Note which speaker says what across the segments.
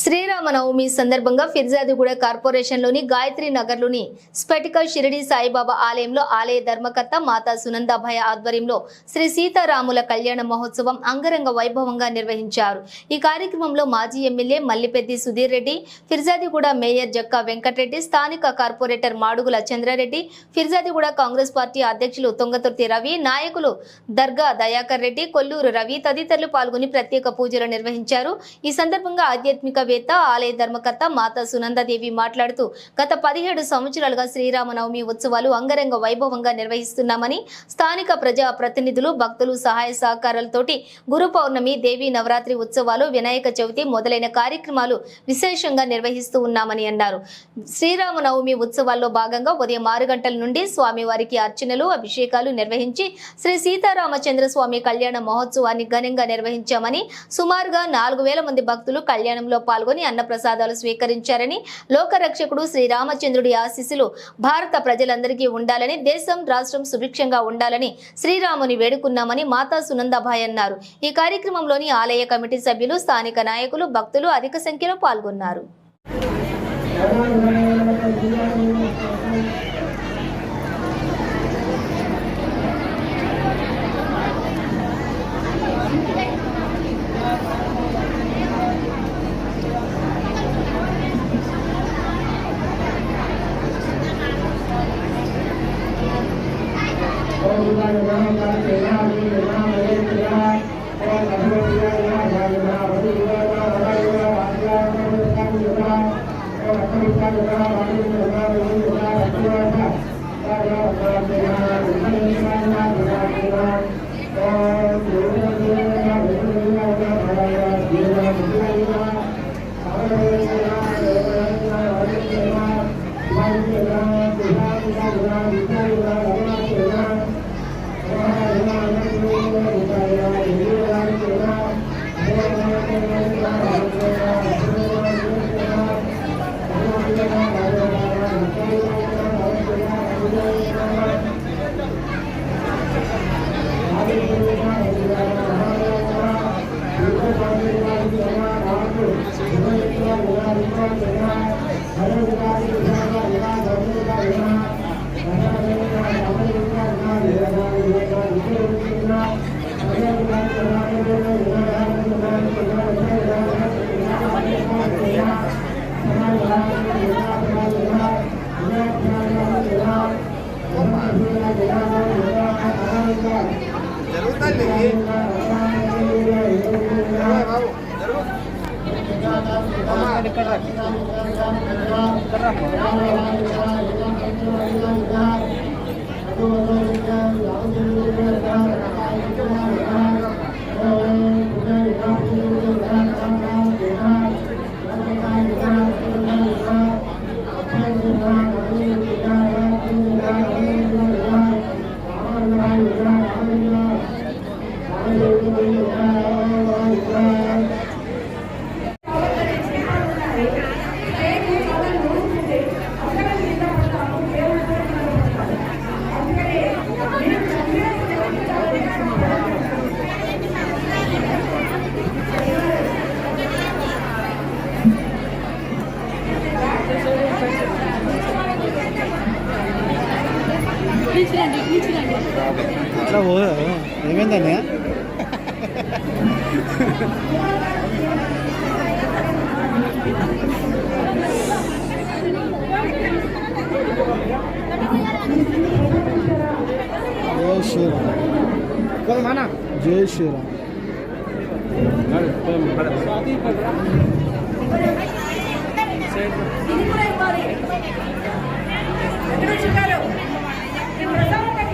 Speaker 1: శ్రీరామనవమి సందర్భంగా ఫిర్జాదిగూడ కార్పొరేషన్లోని గాయత్రి నగర్లోని స్ఫటిక షిరిడి సాయిబాబా ఆలయంలో ఆలయ ధర్మకర్త మాతా సునందాభయ ఆధ్వర్యంలో శ్రీ సీతారాముల కళ్యాణ మహోత్సవం అంగరంగ వైభవంగా నిర్వహించారు. ఈ కార్యక్రమంలో మాజీ ఎమ్మెల్యే మల్లిపెద్ది సుధీర్ రెడ్డి ఫిర్జాదిగూడ మేయర్ జక్కా వెంకటరెడ్డి స్థానిక corporator Madugula Chandrareddy Peerzadiguda Congress party అధ్యక్షులు తొంగతుర్తి రవి నాయకులు దర్గా దయాకర్ రెడ్డి కొల్లూరు రవి తదితరులు పాల్గొని ప్రత్యేక పూజలు నిర్వహించారు. ఈ సందర్భంగా ఆధ్యాత్మిక శాస్త్రవేత్త ఆలయ ధర్మకర్త మాతా సునందాదేవి మాట్లాడుతూ గత పదిహేడు సంవత్సరాలుగా శ్రీరామనవమి ఉత్సవాలు అంగరంగ వైభవంగా నిర్వహిస్తున్నామని స్థానిక ప్రజా ప్రతినిధులు భక్తులు సహాయ సహకారాలతోటి గురు పౌర్ణమి దేవి నవరాత్రి ఉత్సవాలు వినాయక చవితి మొదలైన కార్యక్రమాలు విశేషంగా నిర్వహిస్తూ ఉన్నామని అన్నారు. శ్రీరామనవమి ఉత్సవాల్లో భాగంగా ఉదయం ఆరు గంటల నుండి స్వామివారికి అర్చనలు అభిషేకాలు నిర్వహించి శ్రీ సీతారామచంద్ర స్వామి కళ్యాణ మహోత్సవాన్ని ఘనంగా నిర్వహించామని సుమారుగా నాలుగు వేల మంది భక్తులు కళ్యాణంలో పాల్గొని అన్నప్రసాదాలు స్వీకరించారని లోకరక్షకుడు శ్రీరామచంద్రుడి ఆశీస్సులు భారత ప్రజలందరికీ ఉండాలని దేశం రాష్ట్రం సుభిక్షంగా ఉండాలని శ్రీరాముని వేడుకున్నామని మాతా సునందభాయ్ అన్నారు. ఈ కార్యక్రమంలోని ఆలయ కమిటీ సభ్యులు స్థానిక నాయకులు భక్తులు అధిక సంఖ్యలో పాల్గొన్నారు.
Speaker 2: జరుగుతుంది
Speaker 3: ఏమైందన్నయ్య జై శ్రీరామ్ జై శ్రీరామ్
Speaker 2: జై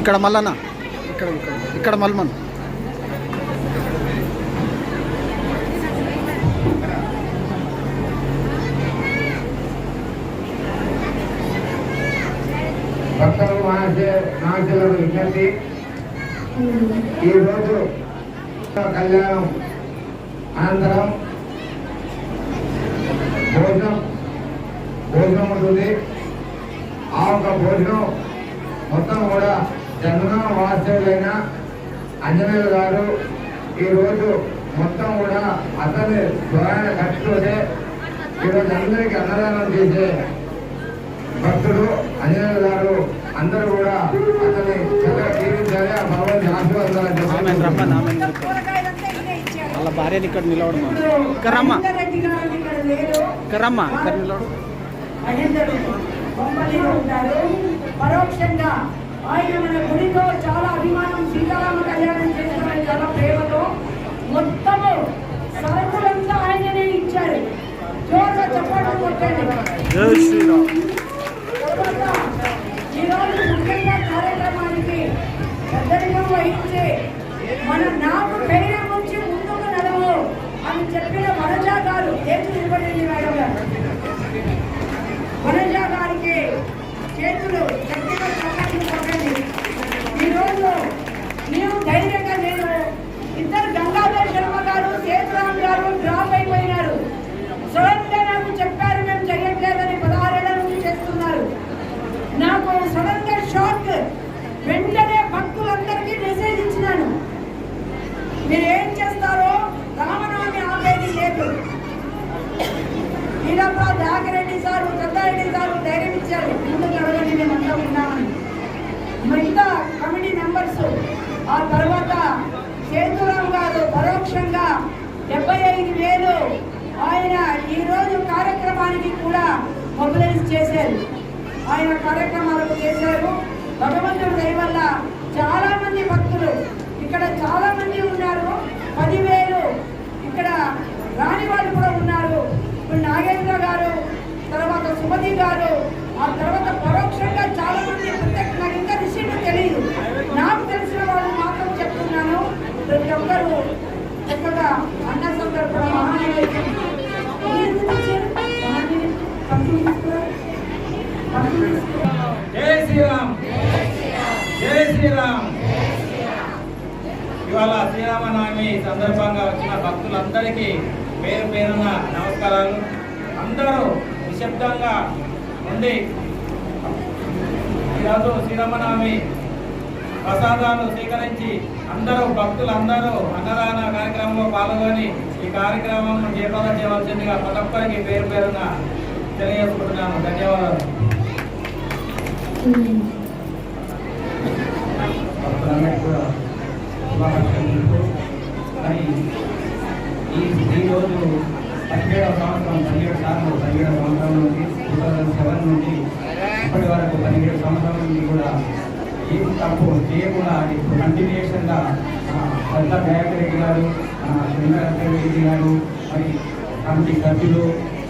Speaker 3: ఇక్కడ మళ్ళనా ఇక్కడ ఇక్కడ. ఇక్కడ మల్మన్.
Speaker 2: భక్తులకు ఈరోజు కళ్యాణం అనంతరం భోజనం భోజనం ఉంటుంది. ఆ యొక్క భోజనం మొత్తం కూడా చంద్రన వాస్తవులైన అంజనేయులు గారు ఈరోజు మొత్తం కూడా అతని స్వరాయణ ఖర్చుతోనే ఈరోజు అందరికీ అన్నదానం చేసే భక్తులు అంజనేయులు గారు అందరూ కూడా అతని చక్కగా జీవించాలి ఆ భగవంతుని ఆశీర్వాదాలు
Speaker 3: వాళ్ళ భార్యని ఇక్కడ నిలవడమా ఇక్కడ రమ్మా ఇక్కడ రమ్మా. ఇక్కడ నిలవడు.
Speaker 4: మహేందరు బొమ్మలిలో ఉంటారు పరోక్షంగా ఆయన మన గుడితో చాలా అభిమానం సీతారామ కళ్యాణం చేస్తామని చాలా ప్రేమతో మొత్తము సరుకులంతా ఆయననే ఇచ్చారు. జోరుగా చెప్పడం కొట్టండి.
Speaker 3: జై శ్రీరామ్.
Speaker 4: తర్వాత ఈరోజు ముఖ్యంగా కార్యక్రమానికి పెద్దరికం వహించి మన నాకు ధైర్యం నుంచి ముందుకు నడవు అని చెప్పిన వనజా గారు చేతులు ఇవ్వండి మేడం? గారు Reddy sir sir Peddareddy sir ధైర్యం ఇచ్చారు. ముందుకు అడగండి మేమంతా ఉన్నామని. మిగతా కమిటీ మెంబర్స్ ఆ తర్వాత చేతురాం గారు పరోక్షంగా డెబ్బై ఐదు వేలు ఆయన ఈరోజు కార్యక్రమానికి కూడా మొబిలైజ్ చేశారు. ఆయన కార్యక్రమాలకు చేశారు. భగవంతుడు దయ వల్ల చాలా మంది భక్తులు ఇక్కడ చాలా మంది ఉన్నారు. పదివేలు ఇక్కడ రాని వాళ్ళు కూడా ఉన్నారు. ఇప్పుడు నాగేంద్ర గారు తర్వాత సుమతి గారు ఆ తర్వాత పరోక్షంగా చాలా మంది ప్రత్యేక నాకు ఇంకా రిసీట్ తెలియదు నాకు తెలిసిన వాళ్ళు మాత్రం చెప్తున్నాను. ప్రతి ఒక్కరూ చక్కగా అన్న సందర్భం
Speaker 5: జై శ్రీరామ్. జై శ్రీరామ్. ఇవాళ శ్రీరామనవమి సందర్భంగా వచ్చిన భక్తులందరికీ పేరు పేరున నమస్కారాలు. అందరూ నిశ్శబ్దంగా ఉండి ఈరోజు శ్రీరామనామి ప్రసాదాలు స్వీకరించి అందరూ భక్తులందరూ అన్నదాన కార్యక్రమంలో పాల్గొని ఈ కార్యక్రమం జయప్రదం చేయవలసిందిగా ప్రతి ఒక్కరికి పేరు పేరున తెలియజేసుకుంటున్నాను. ధన్యవాదాలు.
Speaker 6: ఈ ఈరోజు పదిహేడవ సంవత్సరం పదిహేడు సార్లు పదిహేడవ సంవత్సరం నుండి టూ థౌజండ్ సెవెన్ నుండి ఇప్పటి వరకు పదిహేడు సంవత్సరాల నుండి కూడా ఏం తప్పు చేయకుండా ఇప్పుడు కంటిన్యూషన్గా పెద్ద దయాకర్ రెడ్డి గారు శ్రీనారాయణ రెడ్డి గారు మరి కమిటీ సభ్యులు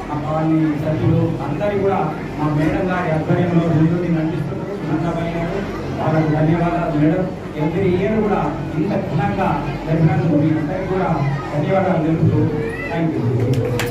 Speaker 6: మా కాలనీ సభ్యులు అందరూ కూడా మా మేడం గారి ఆధ్వర్యంలో ముందుండి నడిపిస్తున్నారు. నందబాయి వాళ్ళకు ధన్యవాదాలు. మేడం ఎవ్రీ ఇయర్ కూడా ఇంత ఘనంగా జరిగినందుకు మీ అందరికీ కూడా ధన్యవాదాలు తెలుపుతూ థ్యాంక్ యూ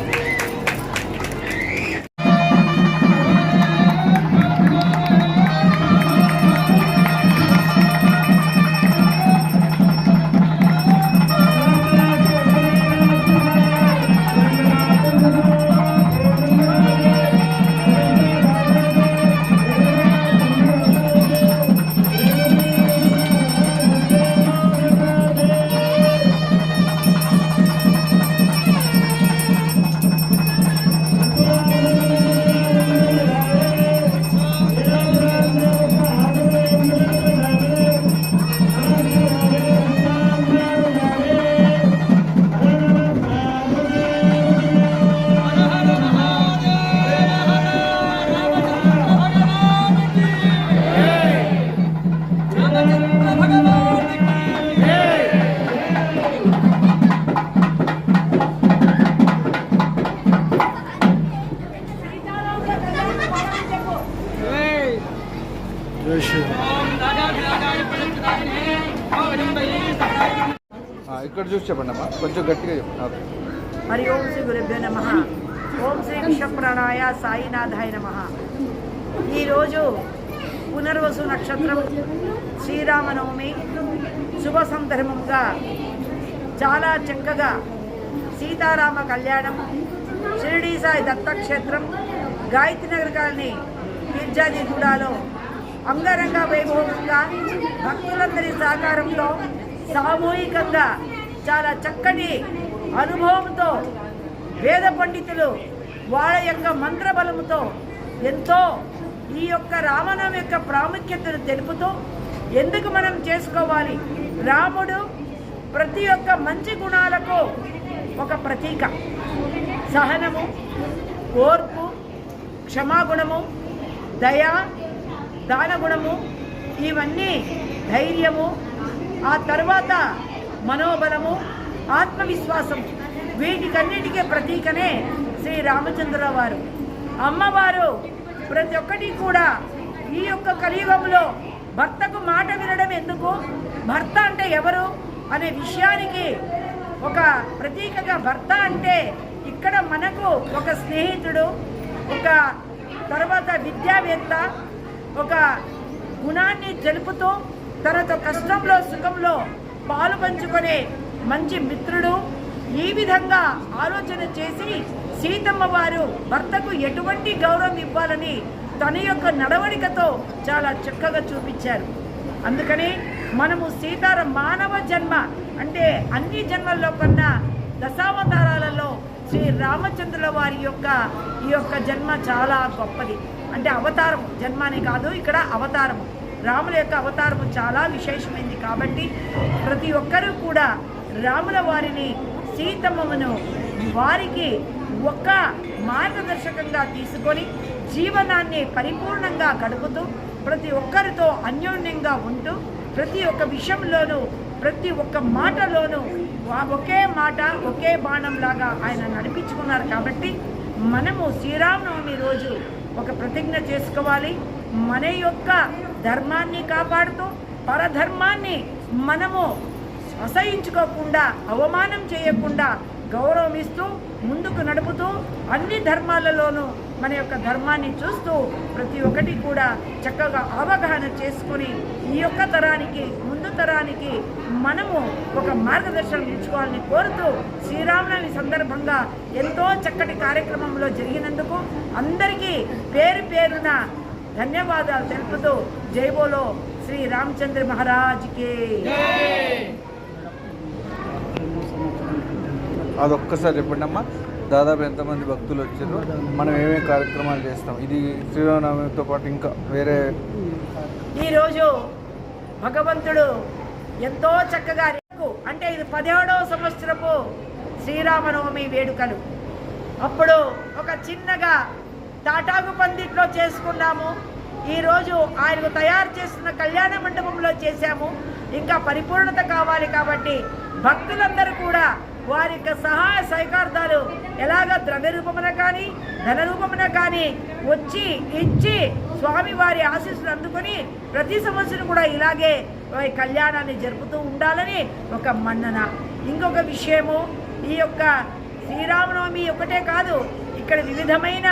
Speaker 7: ఇక్కడ చూసి చెప్పండి అమ్మా. కొంచెం గట్టిగా చెప్పండి
Speaker 4: హరి ఓం శ్రీ గురుభ్యో నమ. ఓం శ్రీ విషప్రాణాయ సాయినాథాయ నమ. ఈరోజు పునర్వసు నక్షత్రం శ్రీరామనవమి శుభ సందర్భంగా చాలా చక్కగా సీతారామ కళ్యాణం షిరిడీ సాయి దత్తక్షేత్రం గాయత్రి నగర్ కాలనీ గిర్జాది గూడాలో అంగరంగ వైభవంగా భక్తులందరి సహకారంతో సామూహికంగా చాలా చక్కటి అనుభవంతో వేద పండితులు వాళ్ళ యొక్క మంత్రబలముతో ఎంతో ఈ యొక్క రామనామ యొక్క ప్రాముఖ్యతను తెలుపుతూ ఎందుకు మనం చేసుకోవాలి? రాముడు ప్రతి ఒక్క మంచి గుణాలకు ఒక ప్రతీక. సహనము ఓర్పు క్షమాగుణము దయా దానగుణము ఇవన్నీ ధైర్యము ఆ తర్వాత మనోబలము ఆత్మవిశ్వాసం వీటికన్నిటికీ ప్రతీకనే శ్రీ రామచంద్రరావు వారు అమ్మవారు ప్రతి ఒక్కటి కూడా ఈ యొక్క కలియుగంలో భర్తకు మాట వినడం ఎందుకు? భర్త అంటే ఎవరు? అనే విషయానికి ఒక ప్రతీకగా భర్త అంటే ఇక్కడ మనకు ఒక స్నేహితుడు ఒక తర్వాత విద్యావేత్త ఒక గుణాన్ని తెలుపుతూ తనతో కష్టంలో సుఖంలో పాలు పంచుకునే మంచి మిత్రుడు ఈ విధంగా ఆలోచన చేసి సీతమ్మ వారు భర్తకు ఎటువంటి గౌరవం ఇవ్వాలని తన యొక్క నడవడికతో చాలా చక్కగా చూపించారు. అందుకని మనము సీతార మానవ జన్మ అంటే అన్ని జన్మల్లో కన్నా దశావతారాలలో శ్రీ రామచంద్రుల వారి యొక్క ఈ యొక్క జన్మ చాలా గొప్పది. అంటే అవతారము జన్మ కాదు ఇక్కడ అవతారము. రాముల యొక్క అవతారము చాలా విశేషమైంది కాబట్టి ప్రతి ఒక్కరూ కూడా రాముల వారిని సీతమ్మను వారికి ఒక మార్గదర్శకంగా తీసుకొని జీవనాన్ని పరిపూర్ణంగా గడుపుతూ ప్రతి ఒక్కరితో అన్యోన్యంగా ఉంటూ ప్రతి ఒక్క విషయంలోనూ ప్రతి ఒక్క మాటలోనూ ఒకే మాట ఒకే బాణంలాగా ఆయన నడిపించుకున్నారు కాబట్టి మనము శ్రీరామనవమి రోజు ఒక ప్రతిజ్ఞ చేసుకోవాలి. మన యొక్క ధర్మాన్ని కాపాడుతూ పరధర్మాన్ని మనము అసహించుకోకుండా అవమానం చేయకుండా గౌరవం ఇస్తూ ముందుకు నడుపుతూ అన్ని ధర్మాలలోనూ మన యొక్క ధర్మాన్ని చూస్తూ ప్రతి ఒక్కటి కూడా చక్కగా అవగాహన చేసుకొని ఈ యొక్క తరానికి ముందు తరానికి మనము ఒక మార్గదర్శనం ఇచ్చుకోవాలని కోరుతూ శ్రీరామనవమి సందర్భంగా ఎంతో చక్కటి కార్యక్రమంలో జరిగినందుకు అందరికీ పేరు పేరున ధన్యవాదాలు తెలుపుతూ జైబోలో శ్రీ రామచంద్ర మహారాజ్కి.
Speaker 7: అదొక్కసారి చెప్పండి అమ్మా. దాదాపు ఎంతమంది భక్తులు వచ్చారు? మనం ఏమేమి కార్యక్రమాలు చేస్తాం? ఇది శ్రీరామనవమితో పాటు ఇంకా వేరే
Speaker 4: ఈరోజు భగవంతుడు ఎంతో చక్కగా రేపు అంటే ఇది పదిహేడవ సంవత్సరపు శ్రీరామనవమి వేడుకలు. అప్పుడు ఒక చిన్నగా తాటాకు పందిట్లో చేసుకున్నాము. ఈరోజు ఆయనకు తయారు చేస్తున్న కళ్యాణ మండపంలో చేశాము. ఇంకా పరిపూర్ణత కావాలి కాబట్టి భక్తులందరూ కూడా వారి యొక్క సహాయ సహకార్థాలు ఎలాగ ద్రవ్య రూపమున కానీ ధన రూపమున కానీ వచ్చి ఇచ్చి స్వామి వారి ఆశీస్సులు అందుకొని ప్రతి సంవత్సరం కూడా ఇలాగే కళ్యాణాన్ని జరుపుతూ ఉండాలని ఒక మన్నన. ఇంకొక విషయము ఈ యొక్క శ్రీరామనవమి ఒకటే కాదు ఇక్కడ వివిధమైన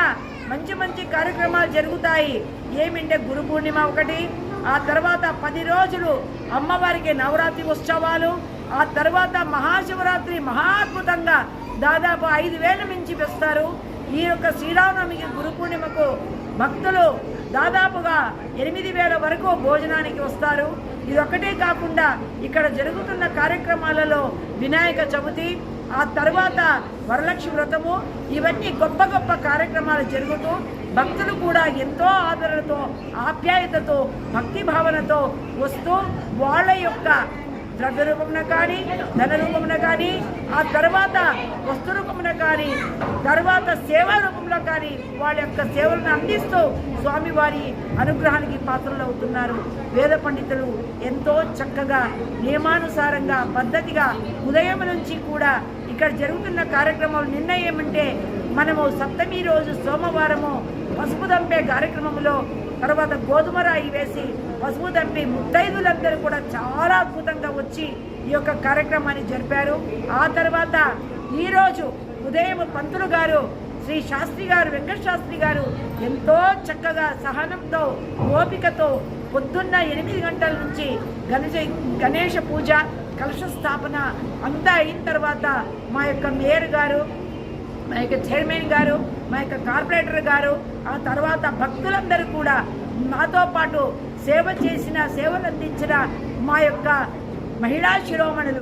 Speaker 4: మంచి మంచి కార్యక్రమాలు జరుగుతాయి. ఏమింటే గురు పూర్ణిమ ఒకటి ఆ తర్వాత పది రోజులు అమ్మవారికి నవరాత్రి ఉత్సవాలు ఆ తర్వాత మహాశివరాత్రి మహాద్భుతంగా దాదాపు ఐదు వేల మించి వేస్తారు. ఈ యొక్క శ్రీరామనవమికి గురు పూర్ణిమకు భక్తులు దాదాపుగా ఎనిమిది వేల వరకు భోజనానికి వస్తారు. ఇదొక్కటే కాకుండా ఇక్కడ జరుగుతున్న కార్యక్రమాలలో వినాయక చవితి ఆ తర్వాత వరలక్ష్మి వ్రతము ఇవన్నీ గొప్ప గొప్ప కార్యక్రమాలు జరుగుతూ భక్తులు కూడా ఎంతో ఆదరణతో ఆప్యాయతతో భక్తి భావనతో వస్తూ వాళ్ళ యొక్క ద్రవ్య రూపమున కానీ ధన రూపమున కానీ ఆ తర్వాత వస్తు రూపమున కానీ తర్వాత సేవా రూపంలో కానీ వాళ్ళ యొక్క సేవలను అందిస్తూ స్వామివారి అనుగ్రహానికి పాత్రలు అవుతున్నారు వేద పండితులు ఎంతో చక్కగా నియమానుసారంగా పద్ధతిగా ఉదయం నుంచి కూడా ఇక్కడ జరుగుతున్న కార్యక్రమాలు నిన్న ఏమంటే మనము సప్తమి రోజు సోమవారము పసుపు దంపే కార్యక్రమంలో తర్వాత గోధుమ రాయి వేసి పసుపు దంపి ముత్తైదులందరూ కూడా చాలా అద్భుతంగా వచ్చి ఈ యొక్క కార్యక్రమాన్ని జరిపారు. ఆ తర్వాత ఈరోజు ఉదయం పంతులు గారు శ్రీ శాస్త్రి గారు వెంకట శాస్త్రి గారు ఎంతో చక్కగా సహనంతో ఓపికతో పొద్దున్న ఎనిమిది గంటల నుంచి గణేశ గణేష పూజ కలశ స్థాపన అంతా అయిన తర్వాత మా యొక్క మేయర్ గారు మా యొక్క చైర్మన్ గారు మా యొక్క కార్పొరేటర్ గారు ఆ తర్వాత భక్తులందరూ కూడా మాతో పాటు సేవ చేసిన సేవలు అందించిన మా యొక్క మహిళా శిరోమణులు